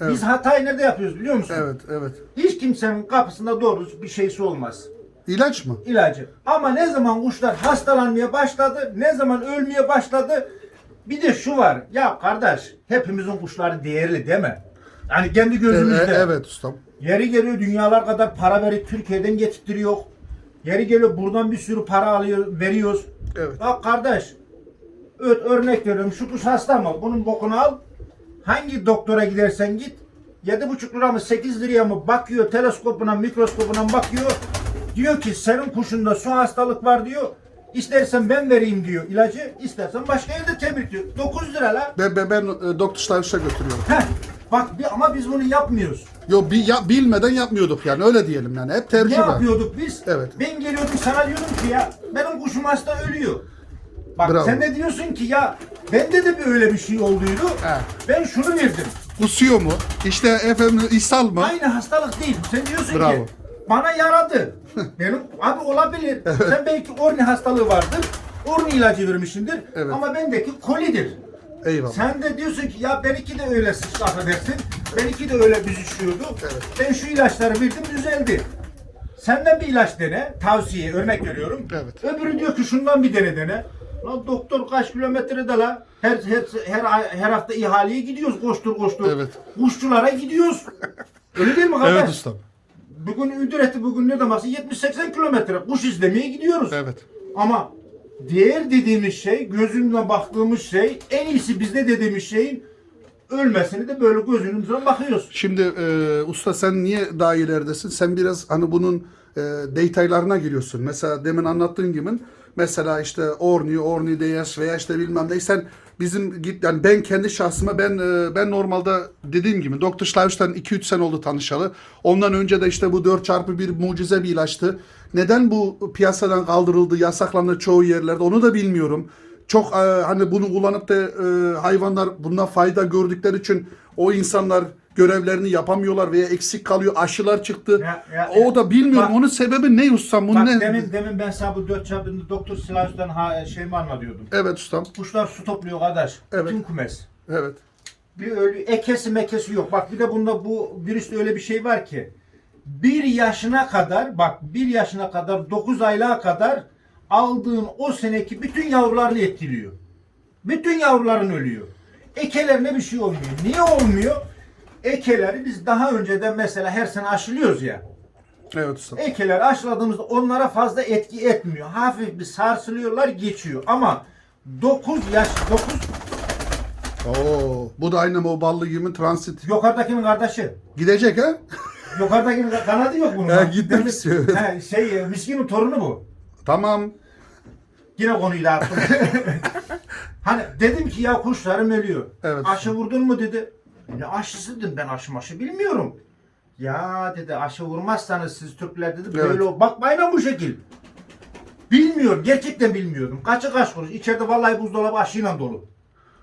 Biz hatayı nerede yapıyoruz biliyor musun? Evet, evet. Hiç kimsenin kapısında doğru bir şeysi olmaz. İlaç mı? ilacı. Ama ne zaman kuşlar hastalanmaya başladı, ne zaman ölmeye başladı. Bir de şu var. Ya kardeş, hepimizin kuşları değerli değil mi? Yani kendi E- gözümüzde. e- evet ustam. Yeri geliyor dünyalar kadar para verip Türkiye'den getirtiyor. Yeri geliyor buradan bir sürü para alıyor, veriyoruz. Evet. Bak kardeş, evet, örnek veriyorum şu kuş hasta mı? Bunun bokunu al. Hangi doktora gidersen git. 7,5 lira mı 8 liraya mı bakıyor teleskopuna mikroskopuna bakıyor. Diyor ki senin kuşunda su hastalık var diyor. İstersen ben vereyim diyor ilacı. istersen başka yerde tebrik diyor. 9 lira la. Ben, ben, ben e, doktor Şlavis'e götürüyorum. Heh. Bak bir, ama biz bunu yapmıyoruz. Yo bi, ya, bilmeden yapmıyorduk yani öyle diyelim yani. Hep Ne tercih var. yapıyorduk biz? Evet. Ben geliyordum sana diyordum ki ya benim kuşum hasta ölüyor. Bak Bravo. sen de diyorsun ki ya bende de bir öyle bir şey olduydu. He. Ben şunu verdim. Kusuyor mu? İşte efendim ishal mı? Aynı hastalık değil. Sen diyorsun Bravo. ki bana yaradı. Benim abi olabilir. Sen belki orni hastalığı vardır. Orni ilacı vermişsindir. Evet. Ama bendeki kolidir. Eyvallah. Sen de diyorsun ki ya benimki de öyle sıçtı affedersin. Benimki de öyle büzüşüyordu. Evet. Ben şu ilaçları verdim düzeldi. Senden bir ilaç dene. Tavsiye örnek veriyorum. Evet. Öbürü diyor ki şundan bir dene dene. Lan doktor kaç kilometrede la? Her her her, her hafta ihaleye gidiyoruz koştur koştur. Evet. Kuşçulara gidiyoruz. Öyle değil mi kardeş? Evet ustam. Bugün Üdret'i bugün ne demek? 70-80 kilometre kuş izlemeye gidiyoruz. Evet. Ama değer dediğimiz şey, gözümle baktığımız şey, en iyisi bizde dediğimiz şeyin ölmesini de böyle gözümüzden bakıyoruz. Şimdi e, usta sen niye daha ileridesin? Sen biraz hani bunun e, detaylarına giriyorsun. Mesela demin anlattığın gibi mesela işte Orni, Orni DS veya işte bilmem ne sen bizim git yani ben kendi şahsıma ben e, ben normalde dediğim gibi Doktor Schleif'ten 2-3 sene oldu tanışalı. Ondan önce de işte bu 4x1 mucize bir ilaçtı. Neden bu piyasadan kaldırıldı, yasaklandı çoğu yerlerde onu da bilmiyorum. Çok e, hani bunu kullanıp da e, hayvanlar bundan fayda gördükleri için o insanlar görevlerini yapamıyorlar veya eksik kalıyor. Aşılar çıktı. Ya, ya, o da bilmiyorum. Bak- onun sebebi ne ustam? Bunun Bak ne? demin, demin ben sana bu dört çapında Doktor Silahüz'den ha, şeyimi anlatıyordum. Evet ustam. Kuşlar su topluyor kardeş. Evet. Bütün kumes. Evet. Bir ölü ekesi mekesi yok. Bak bir de bunda bu virüste öyle bir şey var ki bir yaşına kadar bak bir yaşına kadar 9 aylığa kadar aldığın o seneki bütün yavrularını etkiliyor. Bütün yavruların ölüyor. Ekelerine bir şey olmuyor. Niye olmuyor? Ekeleri biz daha önceden mesela her sene aşılıyoruz ya. Evet ustam. Ekeleri aşıladığımızda onlara fazla etki etmiyor. Hafif bir sarsılıyorlar geçiyor. Ama 9 yaş 9 Oo, bu da aynı o ballı gibi transit. yukarıdakinin kardeşi. Gidecek ha? Yukarıdakinin kanadı yok bunun. Ha, gitmek istiyor. Ha, şey, e, miskinin torunu bu. Tamam. Yine konuyu da attım. hani dedim ki ya kuşlarım ölüyor. Evet. Aşı vurdun mu dedi. Ne aşısı dedim ben aşı maşı bilmiyorum. Ya dedi aşı vurmazsanız siz Türkler dedi böyle o. Bak aynen bu şekil. Bilmiyorum. Gerçekten bilmiyordum. Kaçı kaç kuruş. İçeride vallahi buzdolabı aşıyla dolu.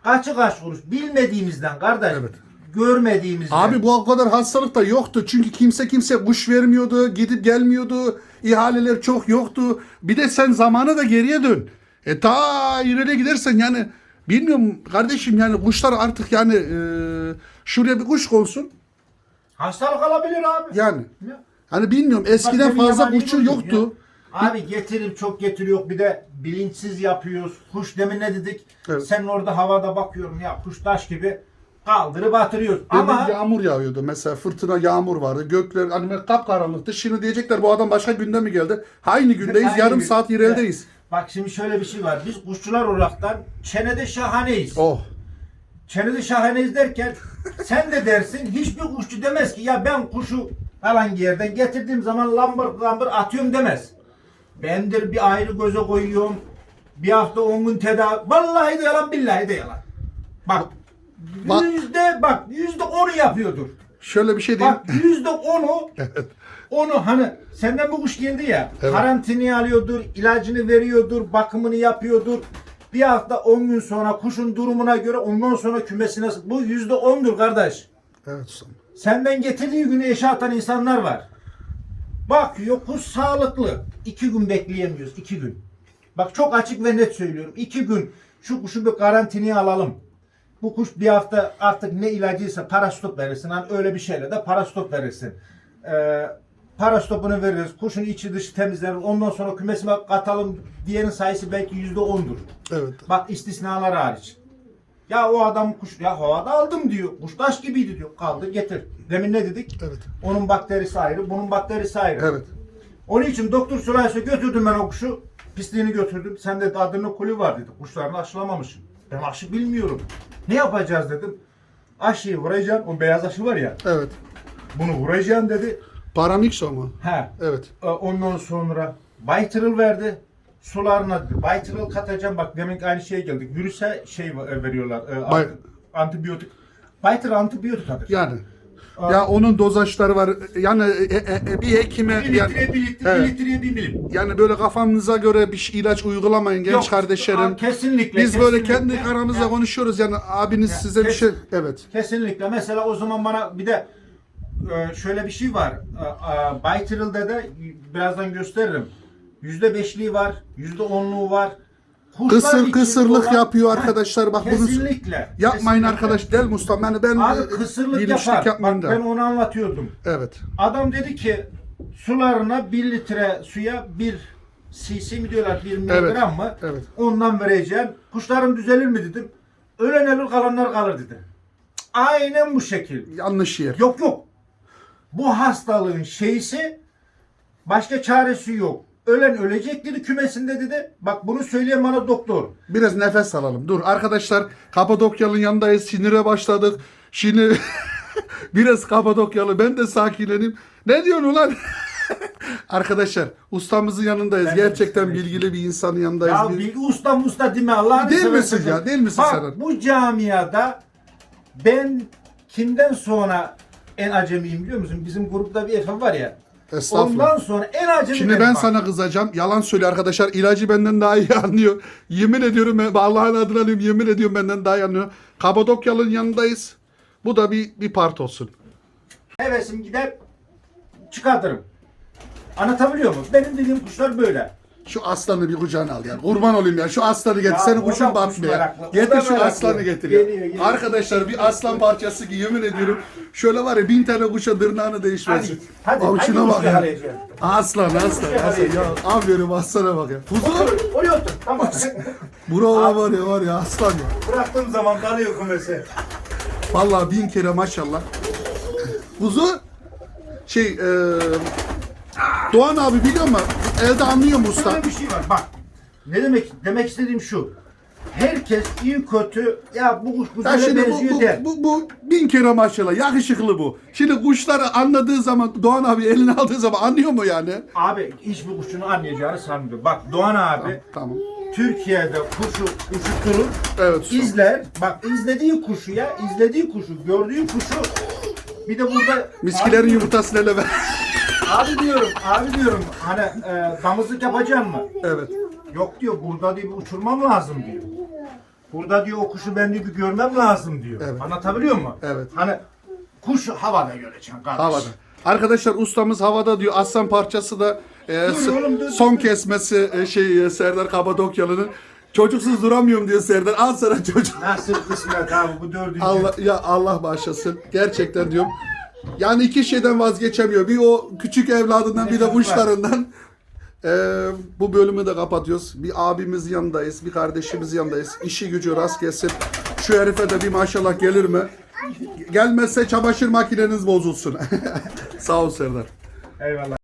Kaçı kaç kuruş. Bilmediğimizden kardeş. Evet. Görmediğimizden. Abi bu o kadar hastalık da yoktu. Çünkü kimse kimse kuş vermiyordu, gidip gelmiyordu. ihaleler çok yoktu. Bir de sen zamana da geriye dön. E ta ileriye gidersen yani bilmiyorum kardeşim yani kuşlar artık yani e, şuraya bir kuş konsun. Hastalık alabilir abi. Yani Ya. hani bilmiyorum eskiden Bak, fazla kuşçu yoktu. ya. Abi getirip çok getiriyor bir de bilinçsiz yapıyoruz. Kuş demin ne dedik? Evet. Sen orada havada bakıyorum ya kuş taş gibi kaldırıp atırıyoruz. Demin Ama yağmur yağıyordu mesela fırtına yağmur vardı gökler hani kapkaranlıktı şimdi diyecekler bu adam başka günde mi geldi aynı gündeyiz Aynı yarım gün. saat ilerledeyiz bak şimdi şöyle bir şey var. Biz kuşçular olaraktan çenede şahaneyiz. oh Çenede şahaneyiz derken sen de dersin hiçbir kuşçu demez ki ya ben kuşu falan yerden getirdiğim zaman lambır lambır atıyorum demez. Bendir bir ayrı göze koyuyorum. Bir hafta on gün tedavi. Vallahi de yalan billahi de yalan. Bak Bak- yüzde bak yüzde onu yapıyordur. şöyle bir şey diyeyim Bak yüzde onu onu hani senden bu kuş geldi ya Evet. karantinaya alıyordur, ilacını veriyordur, bakımını yapıyordur. Bir hafta 10 gün sonra kuşun durumuna göre ondan sonra kümesine bu yüzde ondur kardeş. evet ustam. Senden getirdiği günü eşe atan insanlar var. Bakıyor kuş sağlıklı. iki gün bekleyemiyoruz. iki gün. Bak çok açık ve net söylüyorum. iki gün şu kuşu bir karantinaya alalım. Bu kuş bir hafta artık ne ilacıysa parastop verirsin. Hani öyle bir şeyle de parastop verirsin. Ee, parastopunu veririz. Kuşun içi dışı temizlenir. Ondan sonra kümesime katalım diyenin sayısı belki yüzde ondur. Evet. Bak istisnalar hariç. Ya o adam kuş ya havada aldım diyor. Kuş taş gibiydi diyor. Kaldır getir. Demin ne dedik? Evet. Onun bakterisi ayrı, bunun bakterisi ayrı. Evet. Onun için doktor Süleyse götürdüm ben o kuşu. Pisliğini götürdüm. Sen de adını kuli var dedi. Kuşlarını aşılamamışsın. Ben aşı bilmiyorum. Ne yapacağız dedim. Aşıyı vuracaksın. O beyaz aşı var ya. Evet. Bunu vuracaksın dedi. Paramix ama. He. Evet. E, Ondan sonra Baytırıl verdi. Sularına. Baytırıl katacağım. Bak demin aynı şeye geldik. Virüse şey e, veriyorlar. e, Bay- anti- antibiyotik. Baytırıl antibiyotik adı. Yani. Ya onun dozajları var. Yani e, e, e, bir hekime Bir yani, litreye bir litre, Evet. bir litreye bir milim. yani böyle kafanıza göre bir şey- ilaç uygulamayın genç Yok, kardeşlerim. aa, kesinlikle, Biz böyle kesinlikle. kendi aramızda Ya. konuşuyoruz yani abiniz size bir şey evet. Kesinlikle. Mesela o zaman bana bir de şöyle bir şey var. Baytırıl'da da birazdan gösteririm. Yüzde beşliği var, yüzde onluğu var. Kuşlar Kısır kısırlık olan- yapıyor arkadaşlar. Bak bunu Kesinlikle. yapmayın kesinlikle. arkadaş. Del Mustafa. Yani ben Abi e, kısırlık yapar. Bak da. ben onu anlatıyordum. Evet. Adam dedi ki sularına bir litre suya bir cc mi diyorlar bir miligram mı? evet. Ondan vereceğim. Kuşlarım düzelir mi dedim. Ölen ölür kalanlar kalır dedi. Aynen bu şekil. Yanlış yer. Yok yok. Bu hastalığın şeysi başka çaresi yok. Ölen ölecek dedi kümesinde dedi. Bak bunu söyleyen bana doktor. Biraz nefes alalım. Dur arkadaşlar Kapadokya'nın yanındayız. Sinire başladık. Şimdi biraz Kapadokyalı. Ben de sakinleneyim. Ne diyorsun ulan? arkadaşlar ustamızın yanındayız. Ben Gerçekten bilgili bir insanın yanındayız. Ya bilgi usta musta değil mi Allah'ını Değil misin ya? Değil misin Bak, sen? bu camiada ben kimden sonra en acemiyim biliyor musun? Bizim grupta bir Efe var ya. Estağfurullah. Ondan sonra en acemi Şimdi ben bak. sana kızacağım. Yalan söylüyor arkadaşlar. İlacı benden daha iyi anlıyor. Yemin ediyorum ben Allah'ın adını alayım. Yemin ediyorum benden daha iyi anlıyor. Kapadokyalı'nın yanındayız. Bu da bir bir part olsun. Hevesim gider çıkartırım. Anlatabiliyor muyum? Benim dediğim kuşlar böyle. Şu aslanı bir kucağına al ya. Kurban olayım ya. Şu aslanı getir. Ya Senin kuş batmıyor. Getir şu aslanı getir ya. Geliyor, geliyor. Arkadaşlar bir aslan parçası ki yemin ediyorum. Şöyle var ya bin tane kuşa dırnağını değişmesin. Hadi, hadi, Abi hadi şuna bak ya. yakalayacağım. Aslan aslan aslan. Ya aferin aslana bak ya. Kuzu. Otur, oraya otur. Tamam. Buralar var ya var ya aslan ya. Bıraktığım zaman kalıyor kumesi. Vallahi bin kere maşallah. Kuzu şey e, Doğan abi biliyor mu? Elde anlıyor mu usta? Şöyle bir şey var bak. Ne demek demek istediğim şu. Herkes iyi kötü ya bu kuş Ya şimdi bu, benziyor bu, der. bu, bu bin kere maşallah yakışıklı bu. Şimdi kuşları anladığı zaman Doğan abi eline aldığı zaman anlıyor mu yani? Abi hiçbir kuşunu anlayacağını sanmıyorum. Bak Doğan abi Tamam. Türkiye'de kuşu üşütürür. Evet. usta. izler. Bak izlediği kuşu ya izlediği kuşu gördüğü kuşu bir de burada Miskilerin yumurtasını ele ver. Abi diyorum abi diyorum hani e, damızlık yapacaksın mı? evet. Yok diyor burada diyor bir uçurmam lazım diyor. Burada diyor o kuşu ben diyor bir görmem lazım diyor. Evet. Anlatabiliyor muyum? Evet. Hani kuş havada göreceksin kardeş. Havada. Arkadaşlar ustamız havada diyor. Aslan parçası da e, Dur oğlum, dur, son dur. kesmesi e, şey e, Serdar Kapadokyalı'nın. Çocuksuz duramıyorum diyor Serdar. Al sana çocuk. Nasıl kısmet abi bu dördüncü. Allah ya Allah bağışlasın. Gerçekten diyorum. Yani iki şeyden vazgeçemiyor. Bir o küçük evladından bir de kuşlarından. Ee, bu bölümü de kapatıyoruz. Bir abimiz yanındayız, bir kardeşimiz yanındayız. İşi gücü rast gelsin. Şu herife de bir maşallah gelir mi? Gelmezse çamaşır makineniz bozulsun. Sağ ol Serdar. Eyvallah.